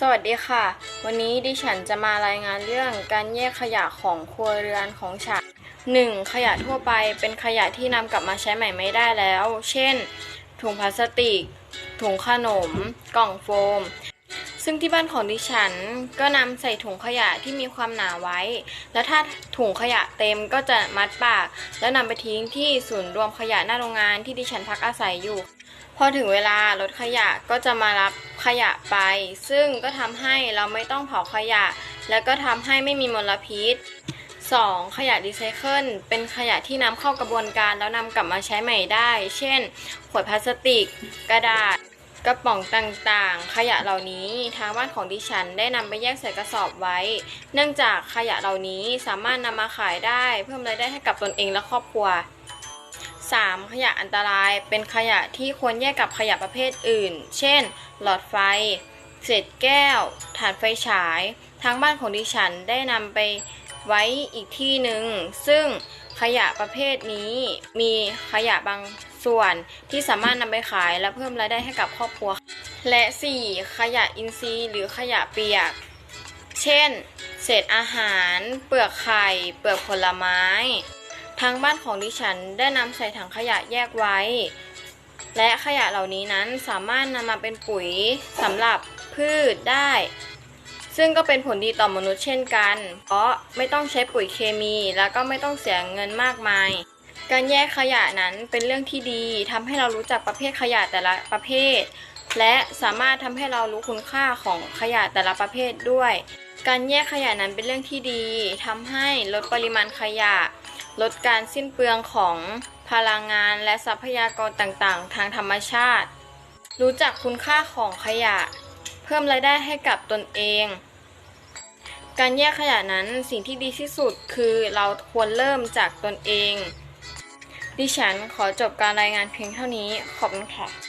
สวัสดีค่ะ วันนี้ดิฉันจะมารายงานเรื่องการแยกขยะของครัวเรือนของฉัน 1. ขยะทั่วไปเป็นขยะที่นำกลับมาใช้ใหม่ไม่ได้แล้ว เช่น ถุงพลาสติก ถุงขนม กล่องโฟม ซึ่งที่บ้านของดิฉันก็นำใส่ถุงขยะที่มีความหนาไว้ แล้วถ้าถุงขยะเต็มก็จะมัดปาก แล้วนำไปทิ้งที่ศูนย์รวมขยะหน้าโรงงานที่ดิฉันพักอาศัยอยู่ พอถึงเวลารถขยะก็จะมารับ ขยะไป ซึ่งก็ทำให้เราไม่ต้องเผาขยะ แล้วก็ทำให้ไม่มีมลพิษ 2. ขยะรีไซเคิลเป็นขยะที่นำเข้ากระบวนการแล้วนำกลับมาใช้ใหม่ได้ เช่น ขวดพลาสติก กระดาษ กระป๋องต่างๆ ขยะเหล่านี้ทางบ้านของดิฉันได้นำไปแยกใส่กระสอบไว้ เนื่องจากขยะเหล่านี้สามารถนำมาขายได้ เพิ่มรายได้ให้กับตนเองและครอบครัว 3. ขยะอันตรายเป็นขยะที่ควรแยกกับขยะประเภทอื่น เช่น หลอดไฟ เศษแก้ว ถ่านไฟฉาย ทางบ้านของดิฉันได้นำไปไว้อีกที่หนึ่ง ซึ่งขยะประเภทนี้มีขยะบางส่วนที่สามารถนำไปขายและเพิ่มรายได้ให้กับครอบครัว และ 4. ขยะอินทรีย์หรือขยะเปียก เช่น เศษอาหาร เปลือกไข่ เปลือกผลไม้ ทางบ้านของดิฉันได้นำใส่ถังขยะแยกไว้ และขยะเหล่านี้นั้นสามารถนำมาเป็นปุ๋ยสำหรับพืชได้ ซึ่งก็เป็นผลดีต่อมนุษย์เช่นกัน เพราะไม่ต้องใช้ปุ๋ยเคมี แล้วก็ไม่ต้องเสียเงินมากมาย การแยกขยะนั้นเป็นเรื่องที่ดีทำให้เรารู้จักประเภทขยะแต่ละประเภท และสามารถทำให้เรารู้คุณค่าของขยะแต่ละประเภทด้วย การแยกขยะนั้นเป็นเรื่องที่ดีทำให้ลดปริมาณขยะ ลดการสิ้นเปลืองของพลังงานและทรัพยากรต่างๆ ทางธรรมชาติ รู้จักคุณค่าของขยะ เพิ่มรายได้ให้กับตนเอง การแยกขยะนั้นสิ่งที่ดีที่สุดคือเราควรเริ่มจากตนเอง ดิฉันขอจบการรายงานเพียงเท่านี้ ขอบคุณค่ะ